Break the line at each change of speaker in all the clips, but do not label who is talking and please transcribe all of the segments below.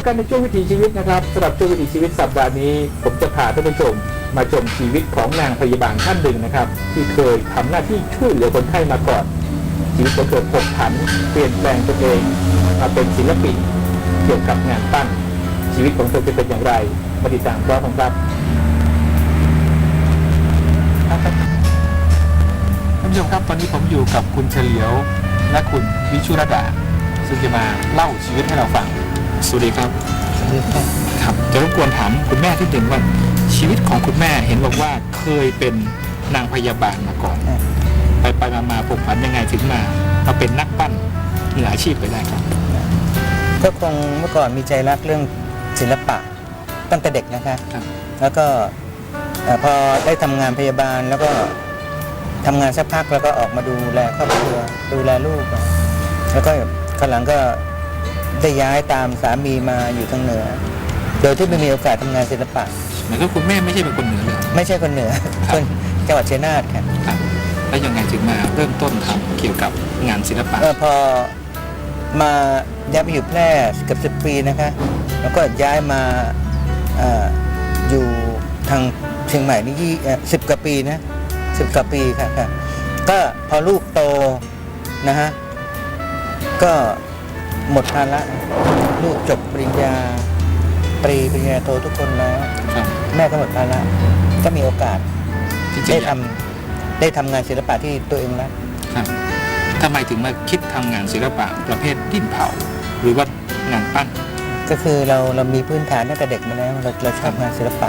บกันในช่วงวิถีชีวิตนะครับสำหรับช่วงวิถีชีวิตสัปดาห์นี้ ผมจะพาท่านผู้ชมมาชมชีวิตของนางพยาบาลท่านหนึ่งนะครับ ที่เคยทำหน้าที่ช่วยเหลือคนไข้มาก่อนชีวิตก็เกิดผกผันเปลี่ยนแปลงตัวเองมาเป็นศิลปินเกี่ยวกับงานปั้นชีวิตของเธอจะเป็นอย่างไรมาติดตามพร้อมกันครับท่านผู้ชมครับตอนนี้ผมอยู่กับคุณเฉลียวและคุณวิชุรดาซึ่งจะมาเล่าชีวิตให้เราฟัง สวัสดีครับครับจะรบกวนถามคุณแม่ที่หนึ่งว่าชีวิตของคุณแม่เห็นบอกว่าเคยเป็นนางพยาบาลมาก่อน
ครับ
ไปไปมามาผกผันยังไงถึงมามาเป็นนักปั้นมืออาชีพไปได้ครับ
ก็คงเมื่อก่อนมีใจรักเรื่องศิลปะตั้งแต่เด็กนะคะ
ครับ
แล้วก็เอ่อพอได้ทำงานพยาบาลแล้วก็ทำงานสักพักแล้วก็ออกมาดูแลครอบครัวดูแลลูก แล้วก็ข้างหลังก็ ได้ย้ายตามสามีมาอยู่ทางเหนือ โดยที่ไม่มีโอกาสทำงานศิลปะ
เหมือนกับคุณแม่ไม่ใช่เป็นคนเหนือเลย
ไม่ใช่คนเหนือ
ครับ
คนจังหวัดชัยนาทค่ะ
ครับแล้วยังไงถึงมาเริ่มต้นทำเกี่ยวกับงานศิลปะ
เออพอมาย้ายไปอยู่แพร่เกับสิบปีนะคะ แล้วก็ย้ายมาเอออยู่ทางเชียงใหม่นี่ยี่สิบกว่าปีนะสิบกว่าปีค่ะค่ะก็พอลูกโตนะฮะก็ หมดภาระลูกจบปริญญาตรีปริญญาโททุกคนแล้ว
ครับ
แม่ก็หมดภาระก็มีโอกาส
จริง
ได้
ๆ
ทำได้ทำงานศิลปะที่ตัวเองรัก
ครับทำไมถึงมาคิดทำงานศิลปะประเภทดิ้นเผา หรือว่างานปั้น
ก็คือเราเรามีพื้นฐานตั้งแต่เด็กมาแล้วเราเราชอบงานศิลปะ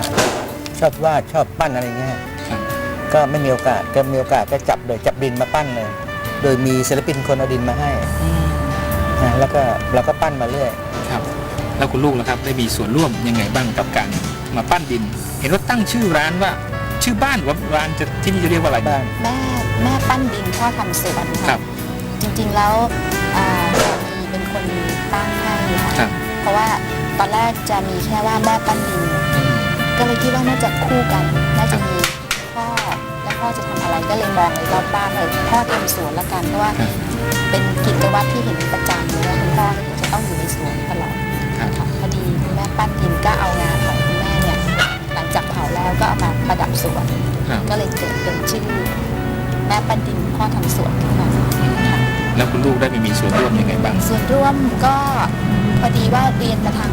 ชอบวาดชอบปั้นอะไรเงี้ย
ครับ
ก็ไม่มีโอกาสก็มีโอกาสก็จับเลยจับดินมาปั้นเลย โดยมีศิลปินคนเอาดินมาให้ นะแล้วก็เราก็ปั้นมาเรื่อย
ครับแล้วคุณลูกนะครับได้มีส่วนร่วมยังไงบ้างกับการมาปั้นดิน เห็นว่าตั้งชื่อร้านว่า ชื่อบ้านหรือว่าร้านจะที่นี่จะเรียกว่าอะไร
บ้าน
แม่แม่ปั้นดินพ่อทำสวน
ครั
ค่ะ
บ
จริงๆแล้วอ่าสามีเป็นคนตั้งให้
ครั
ค่ะ
บ
เพราะว่าตอนแรกจะมีแค่ว่าแม่ปั้นดิน ก็เลยคิดว่าน่าจะคู่กัน น่าจะมีพ่อแล้วพ่อจะทำอะไรก็เลยมองเลยรอบบ้านเลยพ่อทำสวนละกันเพราะว่า
ครับ
เป็นกิจวัตรที่เห็นประจำ เลยว่าคุณพ่อจะต้องอยู่ในสวนตลอด
ครับ
ค่ะพอดีคุณแม่ปั้นดินก็เอางานของคุณแม่เนี่ยหลังจากเผาแล้วก็เอามาประดับสวน
ครับ
ก็เลยเกิดเป็นชื่อ แม่ปันดินพ่อทำสวนขึ้นมาค่ะ
แล้วคุณลูกได้ไปมีส่วนร่วมยังไงบ้าง
ส่วนร่วมก็พอดีว่าเรียนมาทาง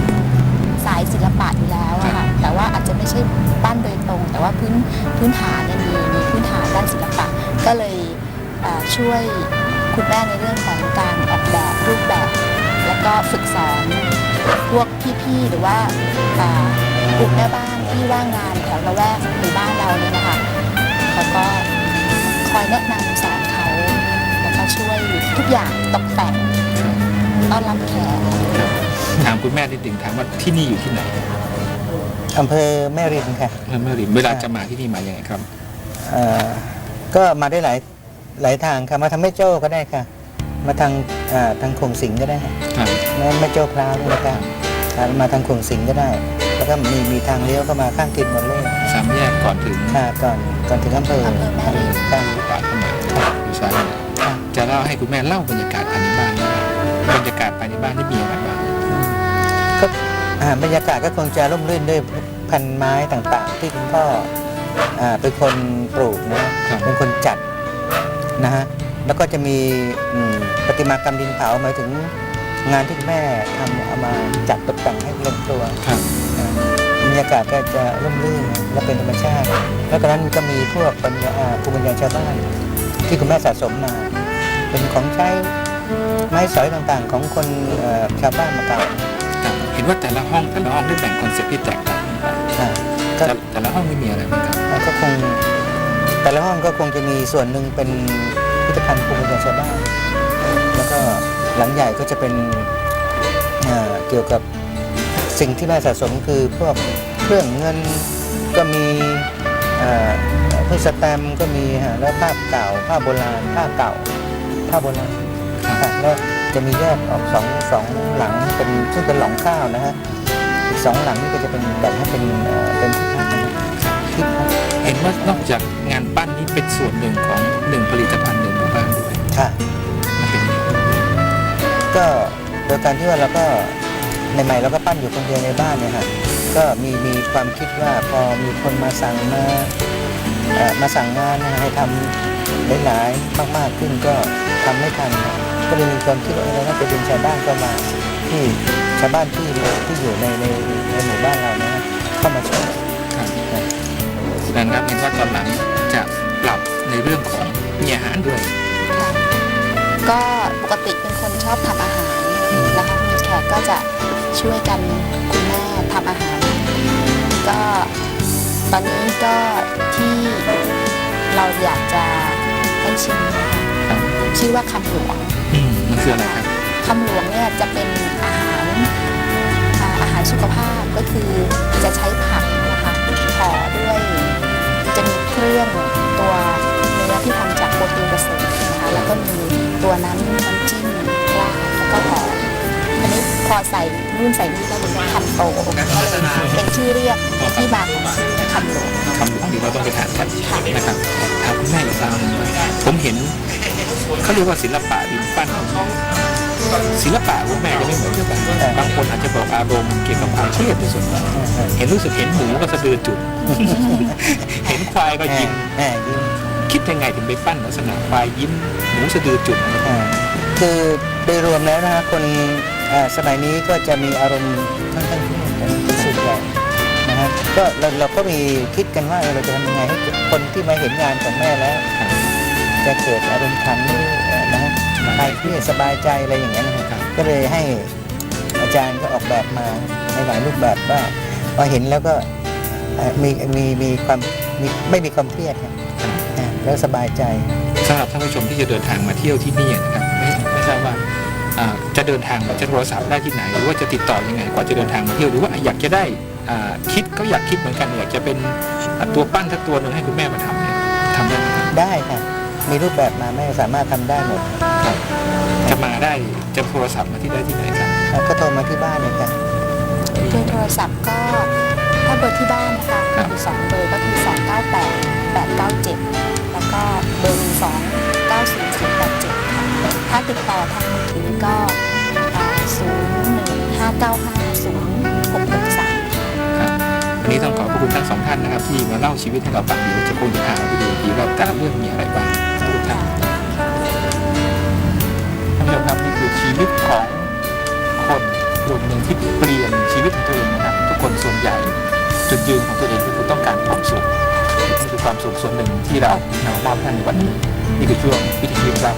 สายศิลปะอยู่แล้วอะค่ะแต่ว่าอาจจะไม่ใช่ปั้นโดยตรง แต่ว่าพื้นพื้นฐานเนี่ยมีมีพื้นฐานด้านศิลปะ ก็เลยเอ่อช่วยคุณแม่ในเรื่องของการ ก็ฝึกสอนพวกพี่ๆหรือว่าอ่ากลุ่มแม่บ้านที่ว่างงานแถวละแวกหมู่บ้านเราเนี่ยนะคะเขาก็คอยแนะนำสอนเขาแล้วก็ช่วยทุกอย่างตกแต่งต้อนรับแขก
ถามคุณแม่นิดหนึ่งถามว่าที่นี่อยู่ที่ไหน
อำเภอแม่ริมค่ะ
เมื่อเมื่อริมเวลาจะมาที่นี่มาอย่างไงครับ
เอ่อก็มาได้หลายหลายทางค่ะมาทางแม่โจ้ก็ได้ค่ะ มาทางเอ่อทางโขงสิงก็ได้ค่ะ
ครับ
แม่แม่โจ้พร้าวนี่นะคะอ่ามาทางโขงสิงก็ได้ แล้วก็มีมีทางเลี้ยวเข้ามาข้างกินหมดเลย
สามแยกก่อนถึง
ค่ะก่อนก่อนถึงอำเภอ
อำเภอแม่ริม
ค่ะ
ปาดเข้ามาอยู่ซ้ายมือ
ค่ะ
จะเล่าให้คุณแม่เล่าบรรยากาศภายในบ้านได้ไหมบรรยากาศภายในบ้านที่มีอะไรบ้าง
ก็อ่าบรรยากาศก็คงจะร่มรื่นด้วยพันไม้ต่างๆ ที่คุณพ่ออ่าเป็นคนปลูกนะ
ครับ
เป็นคนจัดนะฮะแล้วก็จะมีอืมประติมากรรมดินเผาหมายถึง งานที่คุณแม่ทำเอามาจัดตกแต่งให้ลงตัว
ครับ
นะบรรยากาศก็จะร่มรื่นและเป็นธรรมชาติ แล้วตอนนั้นก็มีพวกปัญญาอ่าภูมิปัญญาชาวบ้าน ที่คุณแม่สะสมมา เป็นของใช้ไม้สอยต่างๆ ของคนเอ่อชาวบ้านมาเก่า
ครับเห็นว่าแต่ละห้องแต่ละห้องได้แบ่งคอนเซ็ปต์ที่แตกต่างกันไป
อ่าก็
แต่แต่ละห้องไม่มีอะไรเหมือนกัน
แล้วก็คงแต่ละห้องก็คงจะมีส่วนหนึ่งเป็นพิพิธภัณฑ์ภูมิปัญญาชาวบ้านแล้วก็ หลังใหญ่ก็จะเป็นเเกี่ยวกับสิ่งที่ม่สะสมคือพวกเครื่องเงินก็มีเอ่อพวกสแตมป์ก็มีฮะแล้วภาพเก่าภาพโบราณภาพเก่าภาพโบราณแล้วจะมีแยกออกสองสองหลังเป็นซึ่งเป็นหลังข้าวนะฮะอีกสองหลังนี่ก็จะเป็นแบ่งให้เป็นเป็นที่พักนะที่พัก
เห็นว่านอกจากงานปั้นนี้เป็นส่วนหนึ่งของหนึ่งผลิตภัณฑ์หนึ่งหมู่บ้านด้วย
ค่ะ ก็โดยการที่ว่าเราก็ใหม่ๆเราก็ปั้นอยู่คนเดียวในบ้านเนี่ยค่ะก็มีมีความคิดว่าพอมีคนมาสั่งมาเอ่อมาสั่งงานนะให้ทำหลายๆมากๆขึ้นก็ทำไม่ทันนะก็เลยมีความคิดว่าเออเราน่าจะดึงชาวบ้านเข้ามาที่ชาวบ้านที่ที่อยู่ในในในหมู่บ้านเรานะเข้ามาช่วย
ครับดังนั้นเห็นว่าตอนหลังจะปรับในเรื่องของมีอาหารด้วย
ก็ปกติเป็นคนชอบทำอาหาร แขกก็จะช่วยกันคุณแม่ทำอาหาร ก็ตอนนี้ก็ที่เราอยากจะให้ชิมนะคะ
ครับ
ชื่อว่าคำหลวง
อืมมันคืออะไรครับ
คำหลวงเนี่ยจะเป็นอาหารอ่าอาหารสุขภาพก็คือจะใช้ผักนะคะห่อด้วยจะมีเครื่องตัวเนื้อที่ทำจากโปรตีนเกษตรนะคะแล้วก็มีตัวน้ำน้ำจิ้ม พอใส่รุ่นใส่นี่ก็เป็นคำโตก็เลยเป็นชื่อเรียกเป็นที่มาของชื่อคำหลวง
คำหลวงที่เราต้องไปทานกันนะครับถามคุณแม่อีกครั้งผมเห็นเขาเรียกว่าศิลปะดินปั้นศิลปะคุณแม่จะไม่เหมือนกันบางคนอาจจะบอกอารมณ์เกี่ยวกับความเครียดที่สุดเห็นรู้สึกเห็นหมูก็สะดือจุด เห็นควายก็ยิ้มคิดยังไงถึงไปปั้นลักษณะควายยิ้มหมูสะดือจุดคื
อโดยรวมแล้วนะฮะคน สมัยนี้ก็จะมีอารมณ์ค่อนข้างเครียดกันเป็นส่วนใหญ่นะฮะก็เราเราก็มีคิดกันว่าเออเราจะทำยังไงให้คนที่มาเห็นงานของแม่แล้ว จะเกิดอารมณ์ขันเอ่อนะฮะคลายเครียดสบายใจอะไรอย่างเงี้ยนะครับก็เลยให้อาจารย์ก็ออกแบบมาในหลายรูปแบบว่าพอเห็นแล้วก็เอ่อมีมีมีความมีไม่มีความเครียดครับอ่าแล้วสบายใจ
สำหรับท่านผู้ชมที่จะเดินทางมาเที่ยวที่นี่นะครับไม่ไม่ทราบว่าอ่า จะเดินทางจะโทรศัพท์ได้ที่ไหน หรือว่าจะติดต่อยังไงกว่าจะเดินทางมาเที่ยวหรือว่าอยากจะได้อ่าคิดก็อยากคิดเหมือนกันอยากจะเป็นอ่าตัวปั้นสักตัวหนึ่งให้คุณแม่มาทำเนี่ยทำได้ไหมครับ
ได้ค่ะมีรูปแบบมาแม่สามารถทำได้หมด
จะมาได้จะโทรศัพท์มาที่ได้ที่ไหนครับ
อะก็โทรมาที่บ้านเลยค่ะ
เบอร์โทรศัพท์ก็ถ้าเบอร์ที่บ้านนะคะมีอยู่สองเบอร์ก็คือ298 897แล้วก็เบอร์2 9 0 0 8 7ค่ะถ้าติดต่อทางมือถือก็ 0 1 5 9 5 0 6 6 3
ครับวันนี้ต้องขอบพระคุณทั้งสองท่านนะครับ ที่มาเล่าชีวิตให้เราฟังเดี๋ยวจะคงจะหาไปดูดีว่าแต่ละเรื่องมีอะไรบ้างขอบคุณครับท่านผู้ชมครับนี่คือชีวิตของคนกลุ่มหนึ่งที่เปลี่ยนชีวิตของตัวเองนะครับ ทุกคนส่วนใหญ่จุดยืนของตัวเองก็คือต้องการความสุขนี่คือความสุขส่วนหนึ่งที่เรานำมามอบให้ท่านในวันนี้นี่คือช่วงวิถีชีวิตครับ